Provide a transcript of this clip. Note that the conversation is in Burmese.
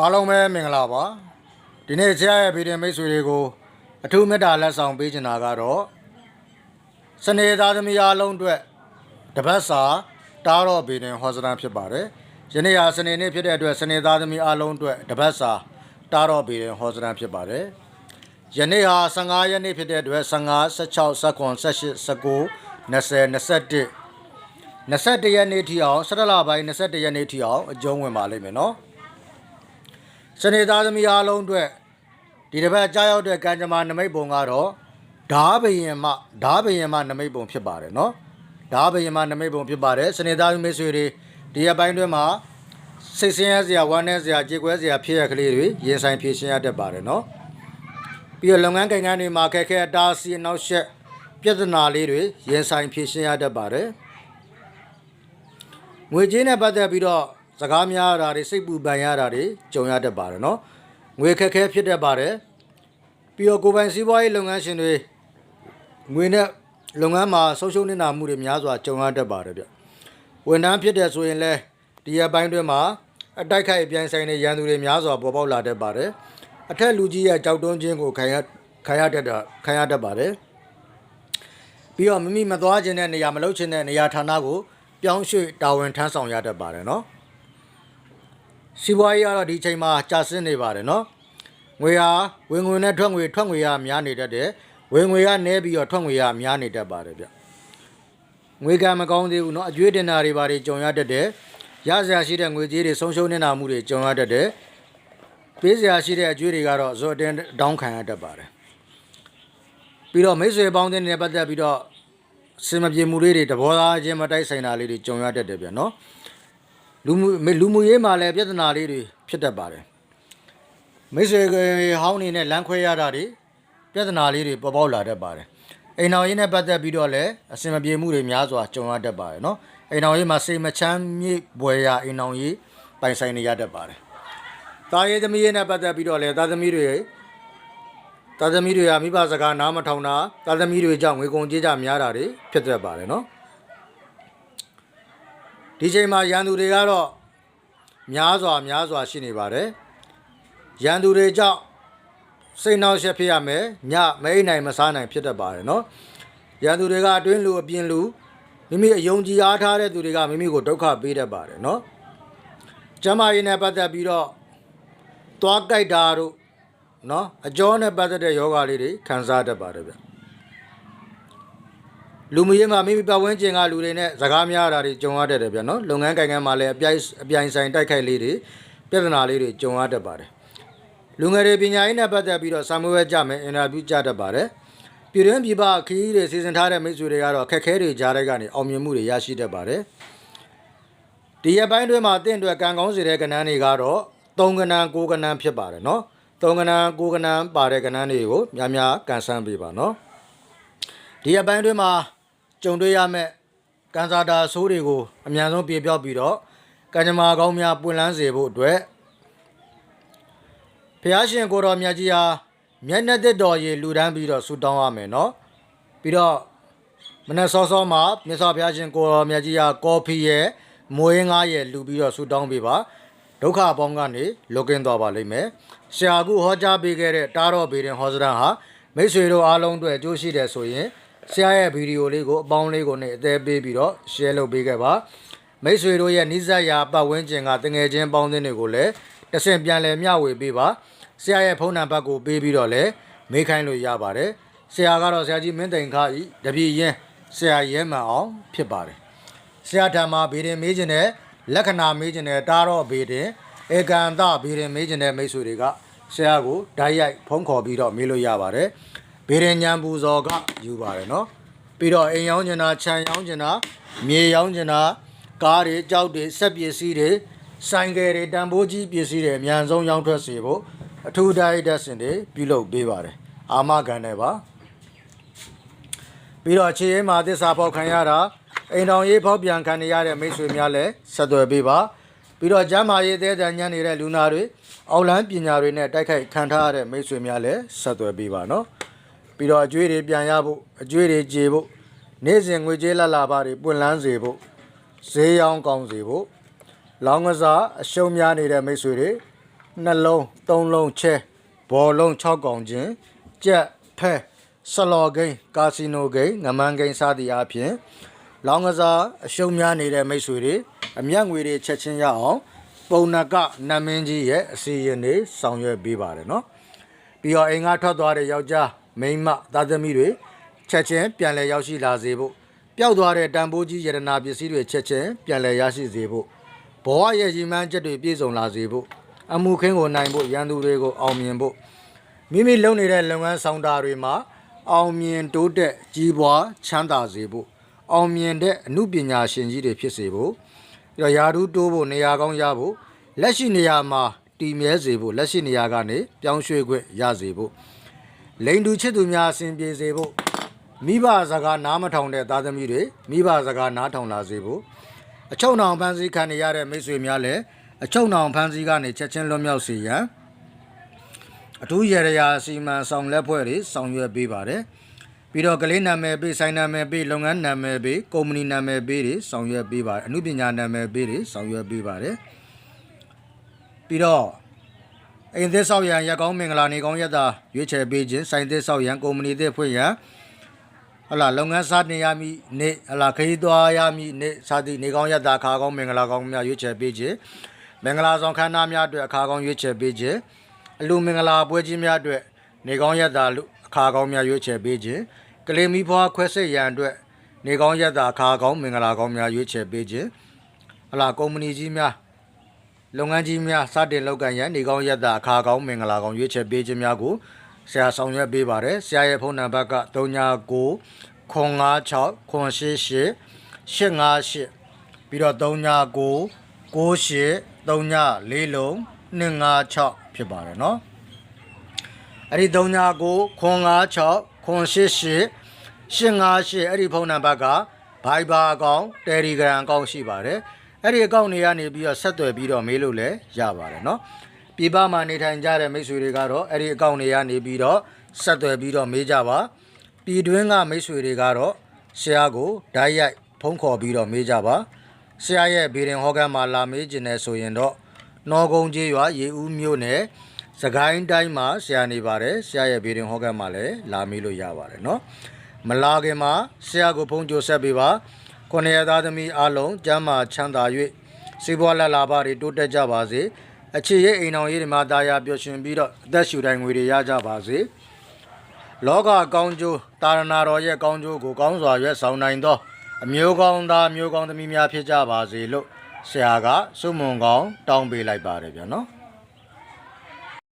အားလုံးပဲမင်္ဂလာပါဒီနေ့ဆရာရဲ့ဗီဒီယိုမိတ်ဆွေတွေကိုအထူးမေတ္တာလက်ဆောင်ပေးချင်တာကတော့စနေသားသမီးအားလုံးအတွက်တပတ်စာတားတော့ဗီဒီယိုဟောစတန်ဖြစ်ပါတယ်ယနေ့ဟာစနေနေ့ဖြစ်တဲ့အတွက်စနေသားသမီးအားလုံးအတွက်တပတ်စာတားတော့ဗီဒီယိုဟောစတန်ဖြစ်ပါတယ်ယနေ့ဟာ15ရက်နေ့ဖြစ်တဲ့အတွက်15 16 19 18 19 20 21 21ရက်နေ့ထိအောင်17လပိုင်း21ရက်နေ့ထိအောင်အကျုံးဝင်ပါလိမ့်မယ်နော် စနေသားသမီးအားလုံးအတွက်ဒီတစ်ပတ်ကြားရောက်တဲ့ကံကြမ္မာနမိတ်ပုံကတော့ဓာဘယင်မဓာဘယင်မနမိတ်ပုံဖြစ်ပါတယ်နော်ဓာဘယင်မနမိတ်ပုံဖြစ်ပါတယ်စနေသားသမီးဆွေတွေဒီရက်ပိုင်းတွင်းမှာစိတ်ဆင်းရဲစရာဝမ်းနည်းစရာကြေကွဲစရာဖြစ်ရကလေးတွေရင်ဆိုင်ဖြေရှင်းရတတ်ပါတယ်နော်ပြီးတော့လုပ်ငန်းကိန်းဂန်းတွေမှာခက်ခဲအတားအဆီးအနောက်ရှက်ပြဿနာလေးတွေရင်ဆိုင်ဖြေရှင်းရတတ်ပါတယ်ငွေကြေးနဲ့ပတ်သက်ပြီးတော့ စကားများရတာတွေစိတ်ပူပန်ရတာတွေကြုံရတတ်ပါတယ်နော်ငွေခက်ခဲဖြစ်တတ်ပါတယ်ပြီးတော့ကိုယ်ပိုင်စီးပွားရေးလုပ်ငန်းရှင်တွေငွေနဲ့လုပ်ငန်းမှာဆုံးရှုံးနေတာမှုတွေများစွာကြုံရတတ်ပါတယ်ဗျဝန်ထမ်းဖြစ်တဲ့ဆိုရင်လည်းဒီရက်ပိုင်းတွင်းမှာအတိုက်ခိုက်အပြိုင်ဆိုင်တဲ့ရန်သူတွေများစွာပေါ်ပေါက်လာတတ်ပါတယ်အထက်လူကြီးရဲ့ကြောက်တွန်းခြင်းကိုခံရခံရတတ်တာခံရတတ်ပါတယ်ပြီးတော့မိမိမသွားခြင်းတဲ့နေရာမလုပ်ခြင်းတဲ့နေရာဌာနကိုပြောင်းရွှေ့တာဝန်ထမ်းဆောင်ရတတ်ပါတယ်နော် စီးပွားရေးကတော့ဒီချိန်မှာကြာဆင်းနေပါတယ်နော်ငွေဟာဝင်ငွေနဲ့ထွက်ငွေထွက်ငွေကများနေတတ်တယ်ဝင်ငွေကနည်းပြီးတော့ထွက်ငွေကများနေတတ်ပါတယ်ဗျငွေကံမကောင်းသေးဘူးเนาะအကျွေးတင်တာတွေဘာတွေကြုံရတတ်တယ်ရစရာရှိတဲ့ငွေကြေးတွေဆုံးရှုံးနေတာမှုတွေကြုံရတတ်တယ်ပေးစရာရှိတဲ့အကျွေးတွေကတော့ဇော်တင်တောင်းခံရတတ်ပါတယ် ပြီးတော့မိတ်ဆွေပေါင်းတဲ့နေနဲ့ပတ်သက်ပြီးတော့စင်မပြေမှုလေးတွေတဘောသားချင်းမတိုက်ဆိုင်တာလေးတွေကြုံရတတ်တယ်ဗျနော် လူမှုလူမှုရေးမှာလည်းပြဿနာလေးတွေဖြစ်တတ်ပါတယ်မိတ်ဆွေဟောင်းနေနဲ့လမ်းခွဲရတာတွေပြဿနာလေးတွေပေါ်ပေါက်လာတတ်ပါတယ်အိမ်တော်ရေးနဲ့ပတ်သက်ပြီးတော့လည်းအစင်မပြေမှုတွေများစွာကြုံရတတ်ပါတယ်နော်အိမ်တော်ရေးမှာစိတ်မချမ်းမြေ့ဘွယ်ရအိမ်တော်ရေးပိုင်ဆိုင်နေရတတ်ပါတယ်တာရေးသမီးရေးနဲ့ပတ်သက်ပြီးတော့လည်းသားသမီးတွေသားသမီးတွေကမိဘစကားနားမထောင်တာသားသမီးတွေကြောင့်ငွေကုန်ကြေးကြများတာတွေဖြစ်တတ်ပါတယ်နော် ဒီချိန်မှာရန်သူတွေကတော့များစွာများစွာရှိနေပါတယ်ရန်သူတွေကြောင့်စိတ်နှောက်ယှက်ဖြစ်ရမယ်ညမအိပ်နိုင်မစားနိုင်ဖြစ်တတ်ပါတယ်နော်ရန်သူတွေကအတွင်းလူအပြင်လူမိမိအယုံကြည်အားထားတဲ့သူတွေကမိမိကိုဒုက္ခပေးတတ်ပါတယ်နော်ကျမ်းမာရေးနဲ့ပတ်သက်ပြီးတော့သွားကြိုက်တာတို့နော်အကျော်နဲ့ပတ်သက်တဲ့ယောဂလေးတွေခံစားတတ်ပါတယ်ဗျ လူမှုရေးမှာမိမိပတ်ဝန်းကျင်ကလူတွေနဲ့စကားများတာတွေကြုံရတတ်တယ်ဗျနော်လုပ်ငန်းကိုင်ငန်းမှာလည်းအပြိုင်အပြိုင်ဆိုင်တိုက်ခိုက်လေးတွေပြဿနာလေးတွေကြုံရတတ်ပါတယ်လူငယ်တွေပညာရေးနဲ့ပတ်သက်ပြီးတော့စာမွေးကြမယ်အင်တာဗျူးကြတတ်ပါတယ်ပြည်တွင်းပြည်ပခရီးတွေစီစဉ်ထားတဲ့မိတ်ဆွေတွေကတော့ခက်ခဲတွေကြားတဲ့ကနေအောင်မြင်မှုတွေရရှိတတ်ပါတယ်ဒီရက်ပိုင်းတွင်းမှာတင့်အတွက်ကံကောင်းစေတဲ့ကဏ္ဍတွေကတော့၃ကဏ္ဍ၉ကဏ္ဍဖြစ်ပါတယ်နော်သုံးကဏ္ဍကိုးကဏ္ဍပါတဲ့ကဏ္ဍတွေကိုများများကန်ဆန်းပေးပါနော်ဒီအပိုင်းတွင်းမှာ ကြုံတွေ့ရမယ့်ကန်စာတာဆိုးတွေကိုအများဆုံးပြေပြောက်ပြီးတော့ကံကြမ္မာကောင်းများပွင့်လန်းစေဖို့အတွက်ဖျားရှင်ကိုတော်မြတ်ကြီးဟာမျက်နှာသက်တော်ရေလူဒန်းပြီးတော့ဆူတောင်းရမယ်နော်ပြီးတော့မနက်စောစောမှာမြတ်စွာဘုရားရှင်ကိုတော်မြတ်ကြီးဟာကော်ဖီရဲ့မွေးငါးရဲ့လူပြီးတော့ဆူတောင်းပေးပါဒုက္ခပေါင်းကနေလွတ်ကင်းသွားပါလိမ့်မယ်။ဆရာကူဟောကြားပေးခဲ့တဲ့တားတော်ဘေရင်ဟောစရန်ဟာမိတ်ဆွေတို့အားလုံးအတွက်အကျိုးရှိတယ်ဆိုရင် ဆရာရဲ့ဗီဒီယိုလေးကိုအပေါင်းလေးကိုနဲ့အသေးပေးပြီးတော့ share လုပ်ပေးခဲ့ပါ။မိတ်ဆွေတို့ရဲ့နိစ္စရာပတ်ဝန်းကျင်ကတငယ်ချင်းပေါင်းသင်းတွေကိုလည်းတစ်ဆင့်ပြန်လည်မျှဝေပေးပါ။ဆရာရဲ့ဖုန်းနံပါတ်ကိုပေးပြီးတော့လည်းမေးခိုင်းလို့ရပါတယ်။ဆရာကတော့ဆရာကြီးမင်းတိန်ခါဤတပည့်ရင်ဆရာရဲမှန်အောင်ဖြစ်ပါတယ်။ဆရာထံမှာဘေရင်မေးခြင်းနဲ့လက္ခဏာမေးခြင်းနဲ့တားတော့ဘေရင်ဧကန္တဘေရင်မေးခြင်းနဲ့မိတ်ဆွေတွေကဆရာကိုဓာတ်ရိုက်ဖုံးခေါ်ပြီးတော့မေးလို့ရပါတယ် ဘေရင်ညံပူဇော်ကယူပါတယ်နော်ပြီးတော့အိမ်ရောင်းကျင်တာခြံရောင်းကျင်တာမြေရောင်းကျင်တာကားတွေကြောက်တွေစက်ပစ္စည်းတွေဆိုင်ကယ်တွေတန်ဖိုးကြီးပစ္စည်းတွေအများဆုံးရောင်းထွက်စေဖို့အထူးဓာတ်တက်စင်တွေပြုလုပ်ပေးပါတယ်အာမခံတယ်ပါပြီးတော့ခြေရင်းမှာသစ္စာပေါက်ခံရတာအိမ်တော်ရေးဖောက်ပြန်ခံရတဲ့မိတ်ဆွေများလည်းဆက်သွယ်ပေးပါပြီးတော့ကျမ်းမာရေးသေးတဲ့ညံနေတဲ့လူနာတွေအောက်လန်းပညာတွေနဲ့တိုက်ခိုက်ခံထားရတဲ့မိတ်ဆွေများလည်းဆက်သွယ်ပေးပါနော် ပြီးတော့အကျွေးတွေပြန်ရဖို့အကျွေးတွေကြေဖို့နေ့စဉ်ငွေကြေးလက်လာပါတွေပွင့်လန်းစေဖို့ဈေးရောင်းကောင်းစေဖို့လောင်းကစားအရှုံးများနေတဲ့မိတ်ဆွေတွေနှလုံးသုံးလုံးချဲဘောလုံး6កောင်ချင်းကြက်ဖဲဆလော်ဂိမ်းကာစီနိုဂိမ်းငမန်းဂိမ်းစသည်အပြင်လောင်းကစားအရှုံးများနေတဲ့မိတ်ဆွေတွေအမျက်ငွေတွေချက်ချင်းရအောင်ပုံနကနတ်မင်းကြီးရဲ့အစီရင်တွေဆောင်ရွက်ပေးပါတယ်နော်ပြီးတော့အိမ်ကထွက်သွားတဲ့ယောက်ျား မိန်းမသားသမီးတွေချက်ချင်းပြန်လည်ရောက်ရှိလာစေဖို့ပျောက်သွားတဲ့တန်ဖိုးကြီးယရနာပစ္စည်းတွေချက်ချင်းပြန်လည်ရရှိစေဖို့ဘဝရဲ့ရည်မှန်းချက်တွေပြည့်စုံလာစေဖို့အမှုခင်းကိုနိုင်ဖို့ရန်သူတွေကိုအောင်မြင်ဖို့မိမိလုပ်နေတဲ့လုပ်ငန်းဆောင်တာတွေမှာအောင်မြင်တိုးတက်ကြီးပွားချမ်းသာစေဖို့အောင်မြင်တဲ့အမှုပညာရှင်ကြီးတွေဖြစ်စေဖို့ပြီးတော့ယာဓုတိုးဖို့နေရာကောင်းရဖို့လက်ရှိနေရာမှာတည်မြဲစေဖို့လက်ရှိနေရာကနေပြောင်းရွှေ့ခွင့်ရစေဖို့ လိန်တူချစ်သူများအစဉ်ပြေစေဖို့မိဘစကားနားမထောင်တဲ့သားသမီးတွေမိဘစကားနားထောင်လာစေဖို့အချုံနောင်ဖန်စီခံနေရတဲ့မိတ်ဆွေများလည်းအချုံနောင်ဖန်စီကနေချက်ချင်းလွတ်မြောက်စေရန်အထူးရရရာအစီအမံဆောင်လက်ဖွဲ့တွေဆောင်ရွက်ပေးပါတယ်ပြီးတော့ကလေးနာမည်ပေးဆိုင်နာမည်ပေးလုပ်ငန်းနာမည်ပေးကုမ္ပဏီနာမည်ပေးတွေဆောင်ရွက်ပေးပါတယ်အမှုပညာနာမည်ပေးတွေဆောင်ရွက်ပေးပါတယ်ပြီးတော့ အိမ်သစ်ဆောက်ရန်ရက်ကောင်းမင်္ဂလာနေကောင်းရက်သာရွေးချယ်ပေးခြင်းဆိုင်သစ်ဆောက်ရန်ကုမ္ပဏီသစ်ဖွင့်ရန်ဟလာလုပ်ငန်းစတင်ရမည်နေ့ဟလာခရီးသွားရမည်နေ့စသည်နေကောင်းရက်သာခါကောင်းမင်္ဂလာကောင်းများရွေးချယ်ပေးခြင်းမင်္ဂလာဆောင်ခမ်းနားများအတွက်အခါကောင်းရွေးချယ်ပေးခြင်းအလူမင်္ဂလာပွဲကြီးများအတွက်နေကောင်းရက်တာလူအခါကောင်းများရွေးချယ်ပေးခြင်းကလေးမီးဖွားခွဲစိတ်ရန်အတွက်နေကောင်းရက်တာအခါကောင်းမင်္ဂလာကောင်းများရွေးချယ်ပေးခြင်းဟလာကုမ္ပဏီကြီးများ လုပ်ငန်းကြီးများစတင်လုပ်ကိုင်ရန်နေကောင်းရက်တာအခါကောင်းမင်္ဂလာကောင်းရွေးချယ်ပေးခြင်းများကိုဆရာဆောင်ရွက်ပေးပါတယ်ဆရာရဲ့ဖုန်းနံပါတ်က39 956 988 858ပြီးတော့39 98 38လုံး256ဖြစ်ပါတယ်เนาะ အဲ့ဒီ39ခွန်56ခွန်88 858အဲ့ဒီဖုန်းနံပါတ်က Viber အကောင့် Telegram အကောင့်ရှိပါတယ် အဲ့ဒီအကောင့်တွေကနေပြီးတော့ဆက်သွယ်ပြီးတော့မေးလို့လည်းရပါတယ်เนาะပြည်ပမှာနေထိုင်ကြတဲ့မိတ်ဆွေတွေကတော့အဲ့ဒီအကောင့်တွေကနေပြီးတော့ဆက်သွယ်ပြီးတော့မေးကြပါပြည်တွင်းကမိတ်ဆွေတွေကတော့ဆရာကိုဓာတ်ရိုက်ဖုန်းခေါ်ပြီးတော့မေးကြပါဆရာရဲ့ဗီရင်ဟောကန်မှာလာမေးခြင်းနဲ့ဆိုရင်တော့နော်ကုန်းကြီးရွာရေဦးမြို့နယ် စကိုင်းတိုင်းမှာဆရာနေပါတယ်ဆရာရဲ့ဗီဒီယိုဟောကတ်မှာလည်းလာမေးလို့ရပါတယ်เนาะမလာခင်မှာဆရာကိုဖုန်းကြိုဆက်ပေးပါ ခုနှစ်ရသားသမီးအားလုံးကျမ်းမာချမ်းသာ၍စီးပွားလက်လာပါတွေတိုးတက်ကြပါစေအခြေရဲ့အိမ်အောင်ရေးတွေမှာတာယာပျော်ရွှင်ပြီးတော့အသက်ရှူတိုင်းငွေတွေရကြပါစေလောကကောင်းကျိုးတာရဏတော်ရဲ့ကောင်းကျိုးကိုကောင်းစွာရွက်ဆောင်နိုင်သောအမျိုးကောင်းသားအမျိုးကောင်းသမီးများဖြစ်ကြပါစေလို့ဆရာကစုမွန်ကောင်းတောင်းပေးလိုက်ပါတယ်ဗျာနော်